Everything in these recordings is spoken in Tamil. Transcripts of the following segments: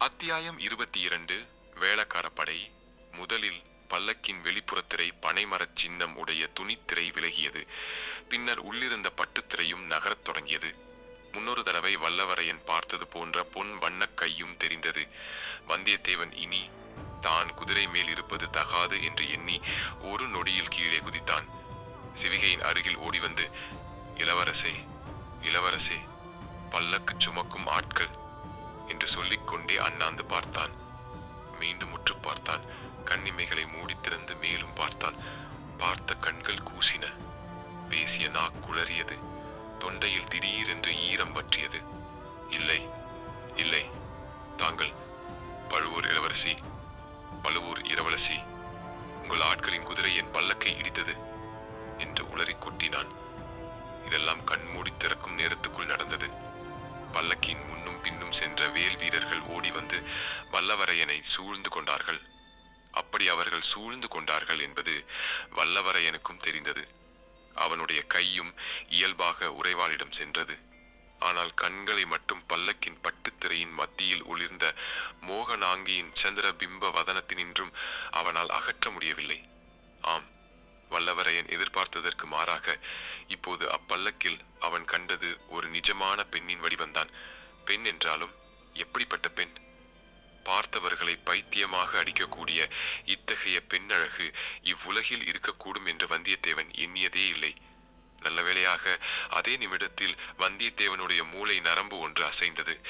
அத்தியாயம் இருபத்தி இரண்டு வேளக்காரப்படை. முதலில் பல்லக்கின் வெளிப்புறத்திரை பனைமரச் சின்னம் உடைய துணித்திரை விலகியது. பின்னர் உள்ளிருந்த பட்டுத்திரையும் நகரத் தொடங்கியது. முன்னொரு தடவை வல்லவரையன் பார்த்தது போன்ற பொன் வண்ணக் கையும் தெரிந்தது. வந்தியத்தேவன் இனி தான் குதிரை மேல் இருப்பது தகாது என்று எண்ணி ஒரு நொடியில் கீழே குதித்தான். சிவிகையின் அருகில் ஓடி வந்து இளவரசே இளவரசே பல்லக்கு சுமக்கும் ஆட்கள் என்று சொல்லிக்கொண்டே அண்ணாந்து பார்த்தான். மீண்டும் உற்று பார்த்தான். கண்ணிமைகளை மூடி திறந்து மேலும் பார்த்தான். பார்த்த கண்கள் கூசின. பேசிய நாக்குளறியது தொண்டையில் திடீரென்று ஈரம் வற்றியது. இல்லை இல்லை தாங்கள் பழுவூர் இளவரசி பழுவூர் இரவலசி உங்கள் ஆட்களின் குதிரை என் சென்றது. ஆனால் கண்களை மட்டும் பல்லக்கின் பட்டுத்திரையின் மத்தியில் ஒளிர்ந்த மோகனாங்கியின் சந்திர பிம்ப வதனத்தினின்றும் அவனால் அகற்ற முடியவில்லை. ஆம் வல்லவரையன் எதிர்பார்த்ததற்கு மாறாக இப்போது அப்பல்லக்கில் அவன் கண்டது ஒரு நிஜமான பெண்ணின் வடிவந்தான் பெண் என்றாலும் எப்படிப்பட்ட பெண்? பார்த்தவர்களை பைத்தியமாக அடிக்கக்கூடிய இத்தகைய பெண்ணழகு இவ்வுலகில் இருக்கக்கூடும் என்று வந்தியத்தேவன் எண்ணியதே இல்லை. நல்ல வேளையாக அதே நிமிடத்தில் வந்தியத்தேவனுடைய மூளை நரம்பு ஒன்று அசைந்தது.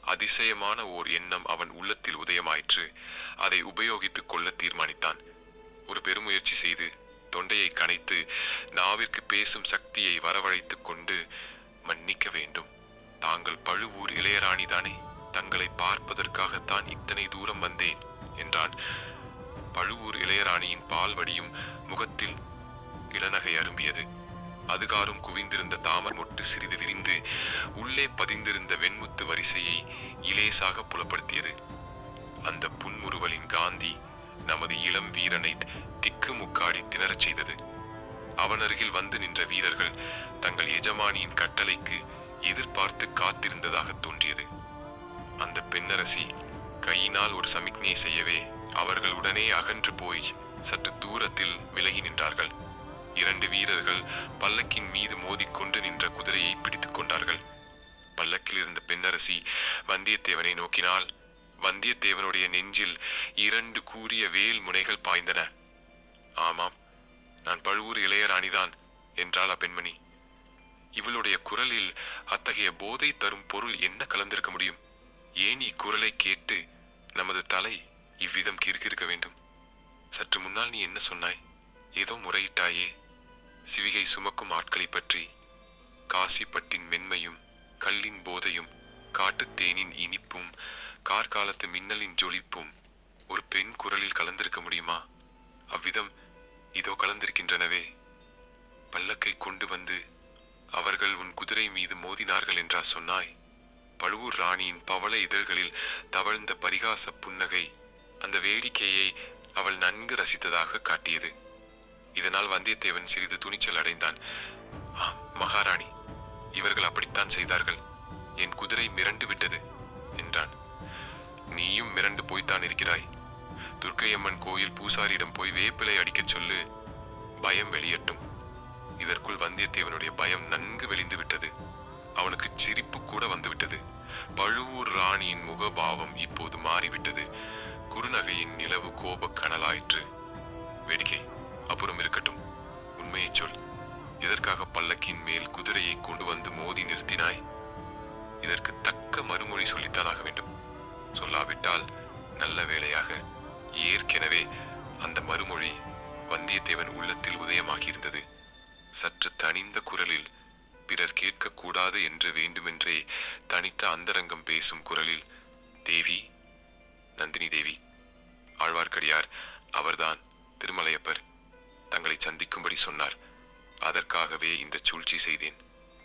அதிசயமான ஓர் எண்ணம் அவன் உள்ளத்தில் உதயமாயிற்று. அதை உபயோகித்துக் கொள்ள தீர்மானித்தான். ஒரு பெருமுயற்சி செய்து தொண்டையை கனைத்து நாவிற்கு பேசும் சக்தியை வரவழைத்துக் கொண்டு மன்னிக்க வேண்டும். தாங்கள் பழுவூர் இளையராணிதானே தங்களை பார்ப்பதற்காகத்தான் இத்தனை தூரம் வந்தேன் என்றான். பழுவூர் இளையராணியின் பால் வடியும் முகத்தில் இளநகை அரும்பியது. அதுகாரும் குவிந்திருந்த தாமர் மொட்டு சிறிது விரிந்து உள்ளே பதிந்திருந்த வெண்முத்து வரிசையை இலேசாக புலப்படுத்தியது. அந்த புன்முறுவலின் காந்தி நமது இளம் வீரனை திக்கு முக்காடி திணறச் செய்தது. அவனருகில் வந்து நின்ற வீரர்கள் தங்கள் எஜமானியின் கட்டளைக்கு எதிர்பார்த்து காத்திருந்ததாக தோன்றியது. அந்த பெண்ணரசி கையினால் ஒரு சமிக்ஞை செய்யவே அவர்கள் உடனே அகன்று போய் சற்று தூரத்தில் விலகி நின்றார்கள். இரண்டு வீரர்கள் பல்லக்கின் மீது மோதிக்கொண்டு நின்ற குதிரையை பிடித்துக் கொண்டார்கள். பல்லக்கில் இருந்த பெண்ணரசி வந்தியத்தேவனை நோக்கினாள். வந்தியத்தேவனுடைய நெஞ்சில் இரண்டு கூரிய வேல் முனைகள் பாய்ந்தன. ஆமாம் நான் பழுவூர் இளையராணிதான் என்றாள் அப்பெண்மணி. இவளுடைய குரலில் அத்தகைய போதை தரும் பொருள் என்ன கலந்திருக்க முடியும்? ஏன் இக்குரலை கேட்டு நமது தலை இவ்விதம் கிறுக்கிருக்க வேண்டும்? சற்று முன்னால் நீ என்ன சொன்னாய்? ஏதோ முறையிட்டாயே. சிவிகை சுமக்கும் ஆட்களை பற்றி காசிப்பட்டின் மென்மையும் கல்லின் போதையும் காட்டுத் தேனின் இனிப்பும் கார்காலத்து மின்னலின் ஜொலிப்பும் ஒரு பெண் குரலில் கலந்திருக்க முடியுமா? அவ்விதம் இதோ கலந்திருக்கின்றனவே. பல்லக்கை கொண்டு வந்து அவர்கள் உன் குதிரை மீது மோதினார்கள் என்றா சொன்னாய்? பழுவூர் ராணியின் பவள இதழ்களில் தவழ்ந்த பரிகாச புன்னகை அந்த வேடிக்கையை அவள் நன்கு ரசித்ததாக காட்டியது. இதனால் வந்தியத்தேவன் சிறிது துணிச்சல் அடைந்தான். மகாராணி இவர்கள் அப்படித்தான் செய்தார்கள். என் குதிரை மிரண்டு விட்டது என்றான். நீயும் மிரண்டு போய்த்தான் இருக்கிறாய். துர்க்கையம்மன் கோயில் பூசாரியிடம் போய் வேப்பிலை அடிக்கச் சொல்லு. பயம் வெளியட்டும். இதற்குள் வந்தியத்தேவனுடைய பயம் நன்கு வெளிந்து விட்டது. அவனுக்கு சிரிப்பு கூட வந்துவிட்டது. பழுவூர் ராணியின் முகபாவம் இப்போது மாறிவிட்டது. குறுநகையின் நிலவு கோபக் கனலாயிற்று. வேடிக்கை அப்புறம் இருக்கட்டும். உண்மையைச் சொல். எதற்காக பல்லக்கின் மேல் குதிரையை கொண்டு வந்து மோதி நிறுத்தினாய்? இதற்கு தக்க மறுமொழி சொல்லித்தான் ஆக வேண்டும். சொல்லாவிட்டால் நல்ல வேளையாக ஏற்கெனவே அந்த மறுமொழி வந்தியத்தேவன் உள்ளத்தில் உதயமாகியிருந்தது. சற்று தனிந்த குரலில் பிறர் கேட்கக்கூடாது என்று வேண்டுமென்றே தனித்த அந்தரங்கம் பேசும் குரலில்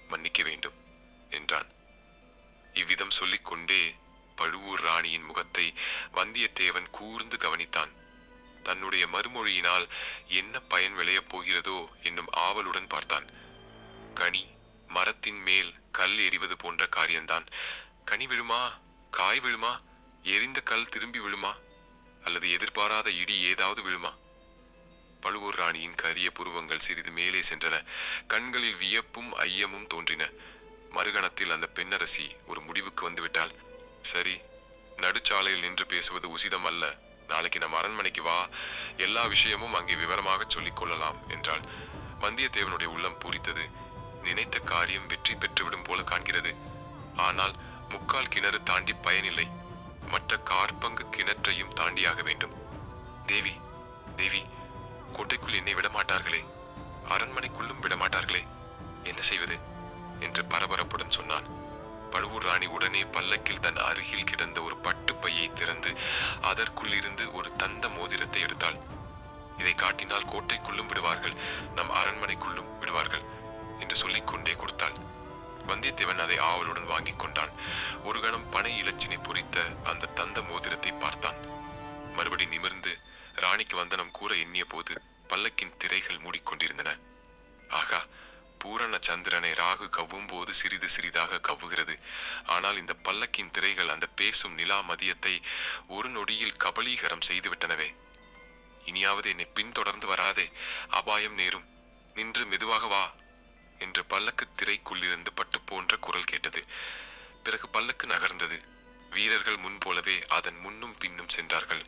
மன்னிக்க வேண்டும் என்றான். இவ்விதம் சொல்லிக்கொண்டே பழுவூர் ராணியின் முகத்தை வந்தியத்தேவன் கூர்ந்து கவனித்தான். தன்னுடைய மறுமொழியினால் என்ன பயன் விளையப் போகிறதோ என்னும் ஆவலுடன் பார்த்தான். கனி மரத்தின் மேல் கல் எறிவது போன்ற காரியம்தான். கனி விழுமா? காய் விழுமா? எரிந்த கல் திரும்பி விழுமா? அல்லது எதிர்பாராத இடி ஏதாவது விழுமா? பழுவூர் ராணியின் கரிய புருவங்கள் சிறிது மேலே சென்றன. கண்களில் வியப்பும் ஐயமும் தோன்றின. மறுகணத்தில் அந்த பெண்ணரசி ஒரு முடிவுக்கு வந்துவிட்டாள். சரி நடுச்சாலையில் நின்று பேசுவது உசிதம் அல்ல. நாளைக்கு நம்ம அரண்மனைக்கு வா. எல்லா விஷயமும் அங்கே விவரமாக சொல்லிக் கொள்ளலாம் என்றாள். வந்தியத்தேவனுடைய உள்ளம் பூரித்தது. நினைத்த காரியம் வெற்றி பெற்றுவிடும் போல காண்கிறது. ஆனால் முக்கால் கிணறு தாண்டி பயனில்லை. மற்ற கார்பங்கு கிணற்றையும் தாண்டியாக வேண்டும். தேவி தேவி கோட்டைக்குள் என்னை விடமாட்டார்களே. திரைகள் மூடிக்கொண்டிருந்தன. ஆகா பூரண சந்திரனை ராகு கவ்வும் போது சிறிது சிறிதாக கவ்வுகிறது. ஆனால் இந்த பல்லக்கின் திரைகள் அந்த பேசும் நிலா மதியத்தை ஒரு நொடியில் கபலீகரம் செய்துவிட்டனவே. இனியாவது என்னை பின்தொடர்ந்து வராதே அபாயம் நேரும். நின்று மெதுவாக வா என்று பல்லக்கு திரைக்குள்ளிருந்து பட்டு போன்ற குரல் கேட்டது. பிறகு பல்லக்கு நகர்ந்தது. வீரர்கள் முன்போலவே அதன் முன்னும் பின்னும் சென்றார்கள்.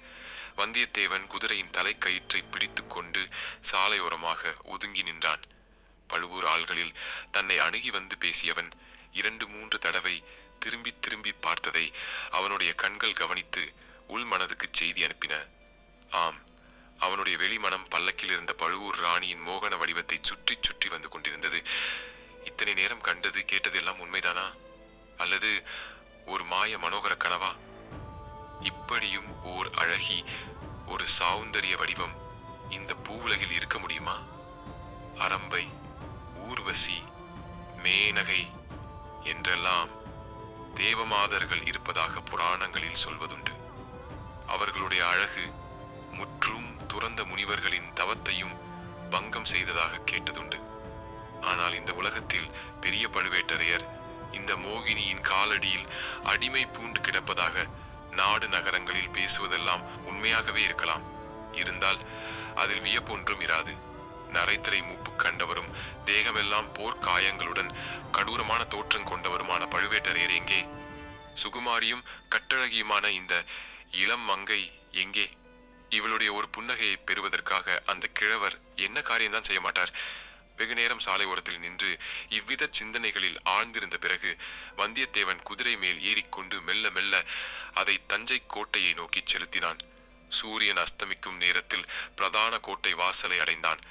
வந்தியத்தேவன் குதிரையின் தலைக்கயிற்றை பிடித்து கொண்டு சாலையோரமாக ஒதுங்கி நின்றான். பழுவூர் ஆள்களில் தன்னை அணுகி வந்து பேசியவன் இரண்டு மூன்று தடவை திரும்பி திரும்பி பார்த்ததை அவனுடைய கண்கள் கவனித்து உள் மனதுக்கு செய்தி அனுப்பின. ஆம் அவனுடைய வெளிமனம் பல்லக்கில் இருந்த பழுவூர் ராணியின் மோகன வடிவத்தை சுற்றி சுற்றி வந்து கொண்டிருந்தது. இத்தனை நேரம் கண்டது கேட்டதெல்லாம் உண்மைதானா? அல்லது ஒரு மாய மனோகர கனவா? இப்படியும் ஓர் அழகி ஒரு சௌந்தரிய வடிவம் இந்த பூவுலகில் இருக்க முடியுமா? அரம்பை ஊர்வசி மேனகை என்றெல்லாம் தேவமாதர்கள் இருப்பதாக புராணங்களில் சொல்வதுண்டு. அவர்களுடைய அழகு முற்றும் துறந்த முனிவர்களின் தவத்தையும் பங்கம் செய்ததாக கேட்டதுண்டு. ஆனால் இந்த உலகத்தில் பெரிய பழுவேட்டரையர் இந்த மோகினியின் காலடியில் அடிமை பூண்டு கிடப்பதாக நாடு நகரங்களில் பேசுவதெல்லாம் உண்மையாகவே இருக்கலாம். இருந்தால் அதில் வியப்பொன்றும் இராது. நரைத்திரை மூப்பு கண்டவரும் தேகமெல்லாம் போர்க்காயங்களுடன் கடூரமான தோற்றம் கொண்டவருமான பழுவேட்டரையர் எங்கே? சுகுமாரியும் கட்டழகியுமான இந்த இளம் மங்கை எங்கே? இவளுடைய ஒரு புன்னகையை பெறுவதற்காக அந்த கிழவர் என்ன காரியம்தான் செய்ய மாட்டார்? வெகு நேரம் சாலை ஓரத்தில் நின்று இவ்வித சிந்தனைகளில் ஆழ்ந்திருந்த பிறகு வந்தியத்தேவன் குதிரை மேல் ஏறிக்கொண்டு மெல்ல மெல்ல அதை தஞ்சை கோட்டையை நோக்கி செலுத்தினான். சூரியன் அஸ்தமிக்கும் நேரத்தில் பிரதான கோட்டை வாசலை அடைந்தான்.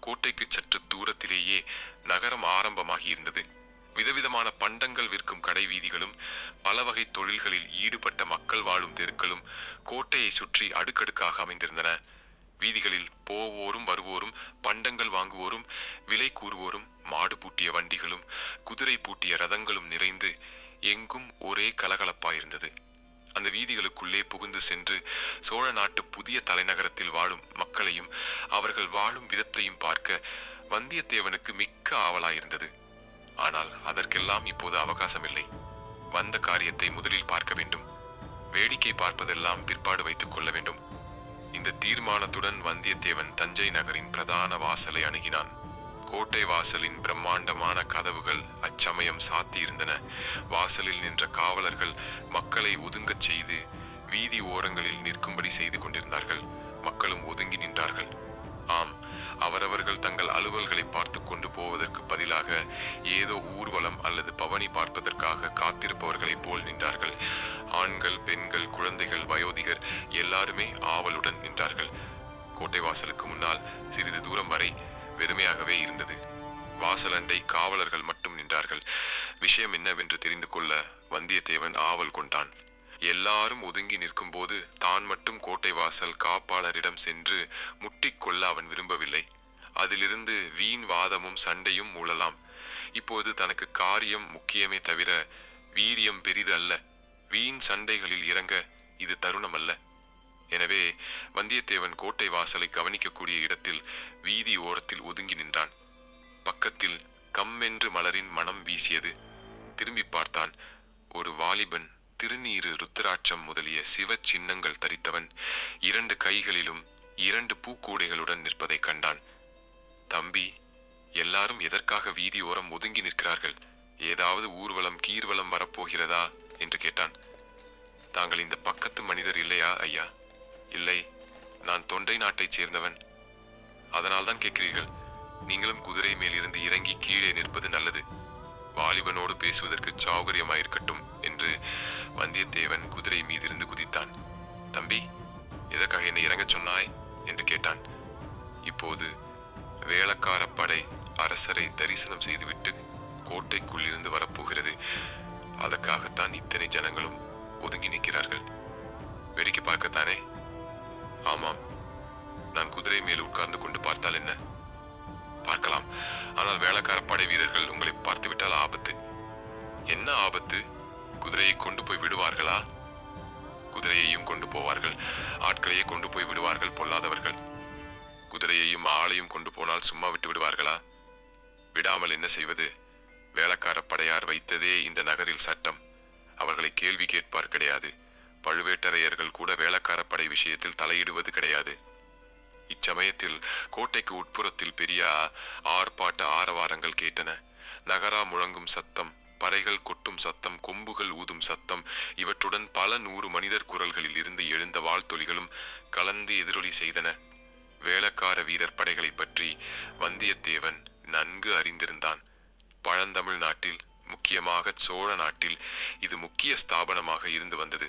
கோட்டைக்கு சற்று தூரத்திலேயே நகரம் ஆரம்பமாகியிருந்தது. விதவிதமான பண்டங்கள் விற்கும் கடை வீதிகளும் பல வகை தொழில்களில் ஈடுபட்ட மக்கள் வாழும் தெருக்களும் கோட்டையை சுற்றி அடுக்கடுக்காக அமைந்திருந்தன. வீதிகளில் போவோரும் வருவோரும் பண்டங்கள் வாங்குவோரும் விலை கூறுவோரும் மாடு பூட்டிய வண்டிகளும் குதிரை பூட்டிய ரதங்களும் நிறைந்து எங்கும் ஒரே கலகலப்பாயிருந்தது அந்த வீதிகளுக்குள்ளே புகுந்து சென்று சோழ நாட்டு புதிய தலைநகரத்தில் வாழும் மக்களையும் அவர்கள் வாழும் விதத்தையும் பார்க்க வந்தியத்தேவனுக்கு மிக்க ஆவலாயிருந்தது. ஆனால் அதற்கெல்லாம் இப்போது அவகாசமில்லை. வந்த காரியத்தை முதலில் பார்க்க வேண்டும். வேடிக்கை பார்ப்பதெல்லாம் பிற்பாடு வைத்துக் கொள்ள வேண்டும். இந்த தீர்மானத்துடன் வந்தியத்தேவன் தஞ்சை நகரின் பிரதான வாசலை அணுகினான். கோட்டை வாசலின் பிரம்மாண்டமான கதவுகள் அச்சமயம் சாத்தியிருந்தன. வாசலில் நின்ற காவலர்கள் மக்களை ஒதுங்கச் செய்து வீதி ஓரங்களில் நிற்கும்படி செய்து கொண்டிருந்தார்கள். மக்களும் ஒதுங்கி நின்றார்கள். ஆம் அவரவர்கள் தங்கள் அலுவல்களை பார்த்து கொண்டு போவதற்கு பதிலாக ஏதோ ஊர்வலம் அல்லது பவனி பார்ப்பதற்காக காத்திருப்பவர்களைப் போல் நின்றார்கள். ஆண்கள் பெண்கள் குழந்தைகள் வயோதிகர் எல்லாருமே ஆவலுடன் நின்றார்கள். கோட்டை வாசலுக்கு முன்னால் சிறிது தூரம் வரை வெறுமையாகவே இருந்தது. வாசலண்டை காவலர்கள் மட்டும் நின்றார்கள். விஷயம் என்னவென்று தெரிந்து கொள்ள வந்தியத்தேவன் ஆவல் கொண்டான். எல்லாரும் ஒதுங்கி நிற்கும்போது தான் மட்டும் கோட்டை வாசல் காப்பாளரிடம் சென்று முட்டிக்கொள்ள அவன் விரும்பவில்லை. அதிலிருந்து வீண் வாதமும் சண்டையும் மூழலாம் இப்போது தனக்கு காரியம் முக்கியமே தவிர வீரியம் பெரிது அல்ல. வீண் சண்டைகளில் இறங்க இது தருணம் அல்ல எனவே வந்தியத்தேவன் கோட்டை வாசலை கவனிக்கக்கூடிய இடத்தில் வீதி ஓரத்தில் ஒதுங்கி நின்றான். பக்கத்தில் கம்மென்று மலரின் மனம் வீசியது. திரும்பி பார்த்தான். ஒரு வாலிபன் திருநீறு ருத்திராட்சம் முதலிய சிவ சின்னங்கள் தரித்தவன் இரண்டு கைகளிலும் இரண்டு பூக்கூடைகளுடன் நிற்பதைக் கண்டான். தம்பி எல்லாரும் எதற்காக வீதியோரம் ஒதுங்கி நிற்கிறார்கள்? ஏதாவது ஊர்வலம் கீர்வலம் வரப்போகிறதா? என்று கேட்டான். தாங்கள் இந்த பக்கத்து மனிதர் இல்லையா ஐயா? இல்லை நான் தொண்டை நாட்டைச் சேர்ந்தவன். அதனால்தான் கேட்கிறீர்கள் நீங்களும் குதிரை மேலிருந்து இறங்கி கீழே நிற்பது நல்லது. வாலிபனோடு பேசுவதற்கு சௌகரியமாயிருக்கட்டும். ஆனால் வேளக்கார படை வீரர்கள் உங்களை பார்த்துவிட்டால் ஆபத்து. என்ன ஆபத்து? குதிரையை கொண்டு போய் விடுவார்களா? குதிரையையும் கொண்டு போவார்கள். ஆட்களையே கொண்டு போய் விடுவார்கள் பொல்லாதவர்கள். குதிரையையும் ஆளையும் கொண்டு போனால் சும்மா விட்டு விடுவார்களா? விடாமல் என்ன செய்வது? வேளக்கார படையார் வைத்ததே இந்த நகரில் சட்டம். அவர்களை கேள்வி கேட்பார் கிடையாது. பழுவேட்டரையர்கள் கூட வேளக்கார படை விஷயத்தில் தலையிடுவது கிடையாது. இச்சமயத்தில் கோட்டைக்கு உட்புறத்தில் பெரிய ஆர்ப்பாட்ட ஆரவாரங்கள் கேட்டன. நகரா முழங்கும் சத்தம் பறைகள் கொட்டும் சத்தம் கொம்புகள் ஊதும் சத்தம் இவற்றுடன் பல நூறு மனிதர் குரல்களில் இருந்து எழுந்த வாழ்த்தொலிகளும் கலந்து எதிரொலி செய்தன. வேளக்கார வீரர் படைகளை பற்றி வந்தியத்தேவன் நன்கு அறிந்திருந்தான். பழந்தமிழ் நாட்டில் முக்கியமாக சோழ நாட்டில் இது முக்கிய ஸ்தாபனமாக இருந்து வந்தது.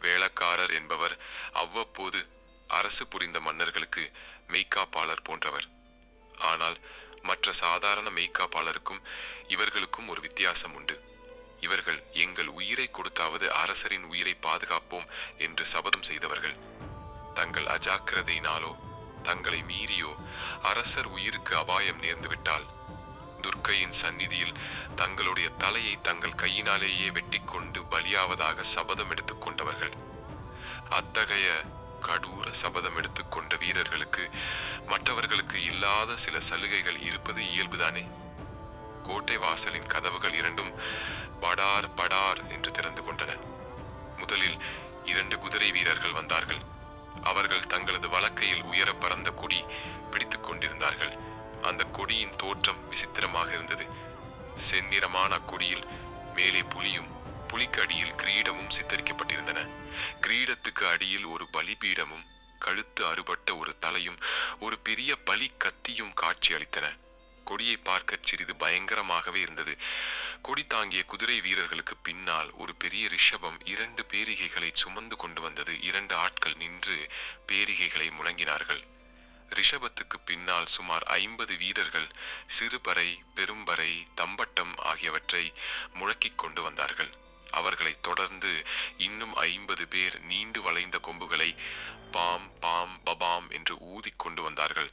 வேளக்காரர் என்பவர் அவ்வப்போது அரசு புரிந்த மன்னர்களுக்கு மெய்காப்பாளர் போன்றவர். ஆனால் மற்ற சாதாரண மெய்காப்பாளருக்கும் இவர்களுக்கும் ஒரு வித்தியாசம் உண்டு. இவர்கள் எங்கள் உயிரை கொடுத்தாவது அரசரின் உயிரை பாதுகாப்போம் என்று சபதம் செய்தவர்கள். தங்கள் அஜாக்கிரதையினாலோ தங்களை மீறியோ அரசர் உயிருக்கு அபாயம் நேர்ந்துவிட்டால் துர்க்கையின் சந்நிதியில் தங்களுடைய தலையை தங்கள் கையினாலேயே வெட்டிக்கொண்டு பலியாவதாக சபதம் எடுத்துக்கொண்டவர்கள் அத்தகைய கடூர சபதம் எடுத்துக்கொண்ட வீரர்களுக்கு மற்றவர்களுக்கு இல்லாத சில சலுகைகள் இருப்பது இயல்புதானே? கோட்டை வாசலின் கதவுகள் இரண்டும் படார் படார் என்று திறந்து கொண்டன. முதலில் இரண்டு குதிரை வீரர்கள் வந்தார்கள். அவர்கள் தங்களது வழக்கையில் உயர பறந்த கொடி பிடித்துக் கொண்டிருந்தார்கள். அந்த கொடியின் தோற்றம் விசித்திரமாக இருந்தது. செந்நிறமான அக்கொடியில் மேலே புலியும் புலிக்கு அடியில் கிரீடமும் சித்தரிக்கப்பட்டிருந்தன. கிரீடத்துக்கு அடியில் ஒரு பலிபீடமும் கழுத்து அறுபட்ட ஒரு தலையும் ஒரு பெரிய பலி கத்தியும் காட்சி அளித்தன. கொடியை பார்க்க சிறிது பயங்கரமாகவே இருந்தது. கொடி தாங்கிய குதிரை வீரர்களுக்கு பின்னால் ஒரு பெரிய ரிஷபம் இரண்டு பேரிகைகளை சுமந்து கொண்டு வந்தது. இரண்டு ஆட்கள் நின்று பேரிகைகளை முழங்கினார்கள். ரிஷபத்துக்கு பின்னால் சுமார் ஐம்பது வீரர்கள் சிறுபறை பெரும்பறை தம்பட்டம் ஆகியவற்றை முழக்கிக் கொண்டு வந்தார்கள். அவர்களை தொடர்ந்து இன்னும் ஐம்பது பேர் நீண்டு வளைந்த கொம்புகளை பாம் பாம் பபாம் என்று ஊதிக் கொண்டு வந்தார்கள்.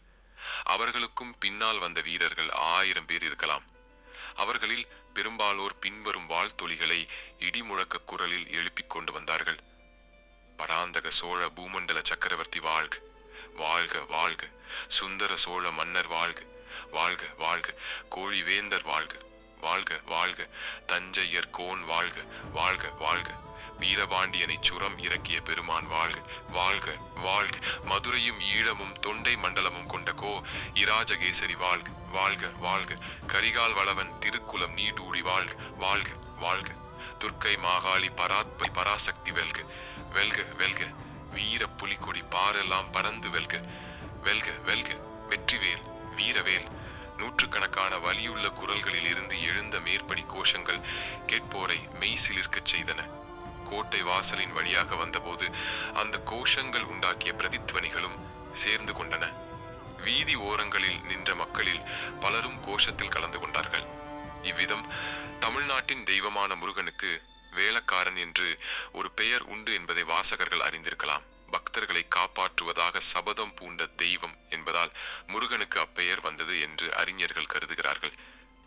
அவர்களுக்கும் பின்னால் வந்த வீரர்கள் ஆயிரம் பேர் இருக்கலாம். அவர்களில் பெரும்பாலோர் பின்வரும் வாழ்த்தொலிகளை இடிமுழக்க குரலில் எழுப்பிக் கொண்டு வந்தார்கள். பராந்தக சோழ பூமண்டல சக்கரவர்த்தி வாழ்க வாழ்க வாழ்க. சுந்தர சோழ மன்னர் வாழ்க வாழ்க வாழ்க. கோழிவேந்தர் வாழ்க. வாழ்க வாழ்க. தஞ்சையர் கோன் வாழ்க வாழ்க வாழ்க. வீரபாண்டியனை சுரம் இறக்கிய பெருமான் வாழ்க வாழ்க வாழ்க. மதுரையும் ஈழமும் தொண்டை மண்டலமும் கொண்ட கோ. இராஜகேசரி வாழ்க வாழ்க வாழ்க. கரிகால் வளவன் திருக்குலம் நீடூழி வாழ்க வாழ்க வாழ்க. துர்க்கை மாகாளி பராத்பை பராசக்தி வெல்க வெல்க வெல்க. வீர புலிக்கொடி பாரெல்லாம் பறந்து வெல்க வெல்க வெல்க. வெற்றிவேல் வீரவேல். நூற்றுக்கணக்கான வலியுள்ள குரல்களில் இருந்து எழுந்த மேற்படி கோஷங்கள் கேட்போரை மெய் சிலிர்க்கச் செய்தன. கோட்டை வாசலின் வழியாக வந்தபோது அந்த கோஷங்கள் உண்டாக்கிய பிரதித்வனிகளும் சேர்ந்து கொண்டன. வீதி ஓரங்களில் நின்ற மக்களில் பலரும் கோஷத்தில் கலந்து கொண்டார்கள். இவ்விதம் தமிழ்நாட்டின் தெய்வமான முருகனுக்கு வேலக்காரன் என்று ஒரு பெயர் உண்டு என்பதை வாசகர்கள் அறிந்திருக்கலாம். பக்தர்களை காப்பாற்றுவதாக சபதம் பூண்ட தெய்வம் என்பதால் முருகனுக்கு அப்பெயர் வந்தது என்று அறிஞர்கள் கருதுகிறார்கள்.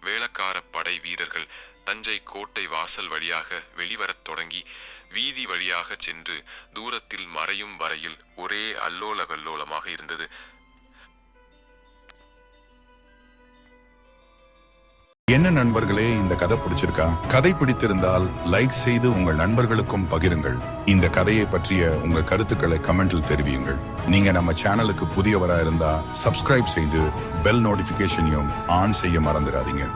வேளக்கார படை வீரர்கள் தஞ்சை கோட்டை வாசல் வழியாக வெளிவரத் தொடங்கி வீதி வழியாக சென்று தூரத்தில் மறையும் வரையில் ஒரே அல்லோல கல்லோலமாக இருந்தது. என்ன நண்பர்களே இந்த கதை பிடிச்சிருக்கா? கதை பிடித்திருந்தால் லைக் செய்து உங்கள் நண்பர்களுக்கும் பகிருங்கள். இந்த கதையை பற்றிய உங்க கருத்துக்களை கமெண்டில் தெரிவியுங்கள். நீங்க நம்ம சேனலுக்கு புதியவரா இருந்தா சப்ஸ்கிரைப் செய்து பெல் நோட்டிபிகேஷனையும் ஆன் செய்ய மறந்துடாதீங்க.